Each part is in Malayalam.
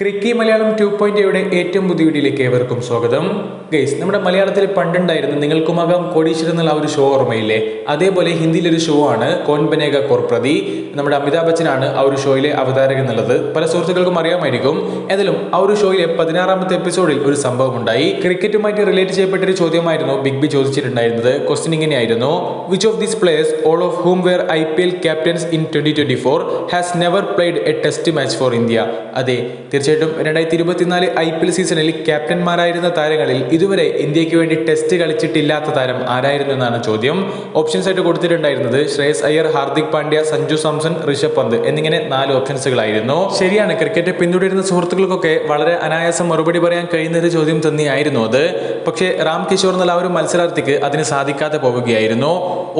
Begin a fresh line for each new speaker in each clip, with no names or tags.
ക്രിക്കി മലയാളം ടു പോയിന്റ് എയുടെ ഏറ്റവും പുതിയ വീഡിയോയിലേക്ക് ഏവർക്കും സ്വാഗതം. ഗൈസ് നമ്മുടെ മലയാളത്തിൽ പണ്ടുണ്ടായിരുന്ന നിങ്ങൾക്കുമാകാം കോടീശ്വരൻ എന്നുള്ള ആ ഒരു ഷോ ഓർമ്മയില്ലേ? അതേപോലെ ഹിന്ദിയിലൊരു ഷോ ആണ് കോൻ ബനേഗ കോർപ്രതി നമ്മുടെ അമിതാഭ് ബച്ചനാണ് ആ ഒരു ഷോയിലെ അവതാരകൻ എന്നുള്ളത്. പല സുഹൃത്തുക്കൾക്കും അറിയാമായിരിക്കും. ഏതായാലും ആ ഒരു ഷോയിലെ പതിനാറാമത്തെ എപ്പിസോഡിൽ ഒരു സംഭവം ഉണ്ടായി. ക്രിക്കറ്റുമായിട്ട് റിലേറ്റ് ചെയ്യപ്പെട്ട ഒരു ചോദ്യമായിരുന്നു ബിഗ് ബി ചോദിച്ചിട്ടുണ്ടായിരുന്നത്. ക്വസ്റ്റ്യൻ ഇങ്ങനെയായിരുന്നു. Which of these players all of whom were I P L captains in twenty twenty four has never played a test match for India അതെ തീർച്ചയായിട്ടും. രണ്ടായിരത്തി ഇരുപത്തിനാല് ഐ പി എൽ സീസണിൽ ക്യാപ്റ്റന്മാരായിരുന്ന താരങ്ങളിൽ ഇതുവരെ ഇന്ത്യയ്ക്ക് വേണ്ടി ടെസ്റ്റ് കളിച്ചിട്ടില്ലാത്ത താരം ആരായിരുന്നു എന്നാണ് ചോദ്യം. ഓപ്ഷൻസ് ആയിട്ട് കൊടുത്തിട്ടുണ്ടായിരുന്നത് ശ്രേയസ് അയ്യർ ഹാർദിക് പാണ്ഡ്യ സഞ്ജു സാംസൺ ഋഷഭ് പന്ത് എന്നിങ്ങനെ നാല് ഓപ്ഷൻസുകളായിരുന്നു. ശരിയാണ് ക്രിക്കറ്റ് പിന്തുടരുന്ന സുഹൃത്തുക്കൾക്കൊക്കെ വളരെ അനായാസം മറുപടി പറയാൻ കഴിയുന്ന ഒരു ചോദ്യം തന്നെയായിരുന്നു അത്. പക്ഷേ റാം കിഷോർ എന്നുള്ള ആ ഒരു മത്സരാർത്ഥിക്ക് അതിന് സാധിക്കാതെ പോവുകയായിരുന്നു.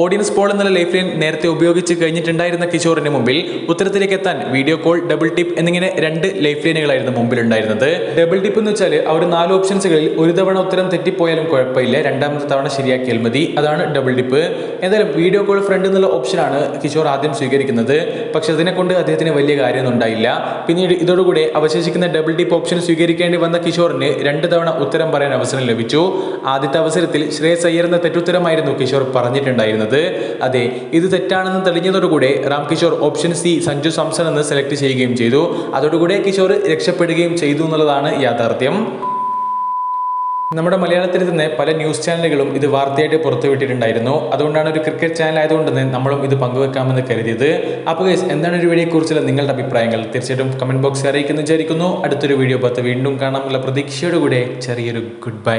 ഓഡിയൻസ് പോൾ എന്നുള്ള ലൈഫ് ലൈൻ നേരത്തെ ഉപയോഗിച്ച് കഴിഞ്ഞിട്ടുണ്ടായിരുന്ന കിഷോറിന് മുമ്പിൽ ഉത്തരത്തിലേക്ക് എത്താൻ വീഡിയോ കോൾ ഡബിൾ ടിപ്പ് എന്നിങ്ങനെ രണ്ട് ലൈഫ് ലൈനുകളായിരുന്നു മുമ്പിലുണ്ടായിരുന്നത്. ഡബിൾ ടിപ്പ് എന്ന് വെച്ചാൽ അവർ നാല് ഓപ്ഷൻസുകളിൽ ഒരു തവണ ഉത്തരം തെറ്റിപ്പോയാലും കുഴപ്പമില്ല. രണ്ടാമത്തെ തവണ ശരിയാക്കിയാൽ മതി. അതാണ് ഡബിൾ ടിപ്പ് എന്തായാലും വീഡിയോ കോൾ ഫ്രണ്ട് എന്നുള്ള ഓപ്ഷനാണ് കിഷോർ ആദ്യം സ്വീകരിക്കുന്നത്. പക്ഷെ അതിനെ കൊണ്ട് അദ്ദേഹത്തിന് വലിയ കാര്യമൊന്നും ഉണ്ടായില്ല. പിന്നീട് ഇതോടുകൂടെ അവശേഷിക്കുന്ന ഡബിൾ ടിപ്പ് ഓപ്ഷൻ സ്വീകരിക്കേണ്ടി വന്ന കിഷോറിന് രണ്ട് തവണ ഉത്തരം പറയാൻ അവസരം ലഭിച്ചു. ആദ്യത്തെ അവസരത്തിൽ ശ്രേയസ് അയ്യർ എന്ന തെറ്റുത്തരമായിരുന്നു കിഷോർ പറഞ്ഞിട്ടുണ്ടായിരുന്നത്. അതെ ഇത് തെറ്റാണെന്ന് തെളിഞ്ഞതോടുകൂടെ റാം കിഷോർ ഓപ്ഷൻ സി സഞ്ജു സാംസൺ എന്ന് സെലക്ട് ചെയ്യുകയും ചെയ്തു. അതോടുകൂടെ കിഷോർ രക്ഷപ്പെടുകയും ചെയ്തു എന്നുള്ളതാണ് യാഥാർത്ഥ്യം. നമ്മുടെ മലയാളത്തിൽ തന്നെ പല ന്യൂസ് ചാനലുകളും ഇത് വാർത്തയായിട്ട് പുറത്തുവിട്ടിട്ടുണ്ടായിരുന്നു. അതുകൊണ്ടാണ് ഒരു ക്രിക്കറ്റ് ചാനൽ ആയതുകൊണ്ട് തന്നെ നമ്മളും ഇത് പങ്കുവെക്കാമെന്ന് കരുതിയത്. അപ്പോൾ ഗൈസ് എന്താണ് ഒരു വീഡിയോയെക്കുറിച്ചുള്ള നിങ്ങളുടെ അഭിപ്രായങ്ങൾ? തീർച്ചയായിട്ടും കമന്റ് ബോക്സിൽ അറിയിക്കുന്നു വിചാരിക്കുന്നു. അടുത്തൊരു വീഡിയോ പത്ത് വീണ്ടും കാണാമെന്നുള്ള പ്രതീക്ഷയോടുകൂടെ ചെറിയൊരു ഗുഡ് ബൈ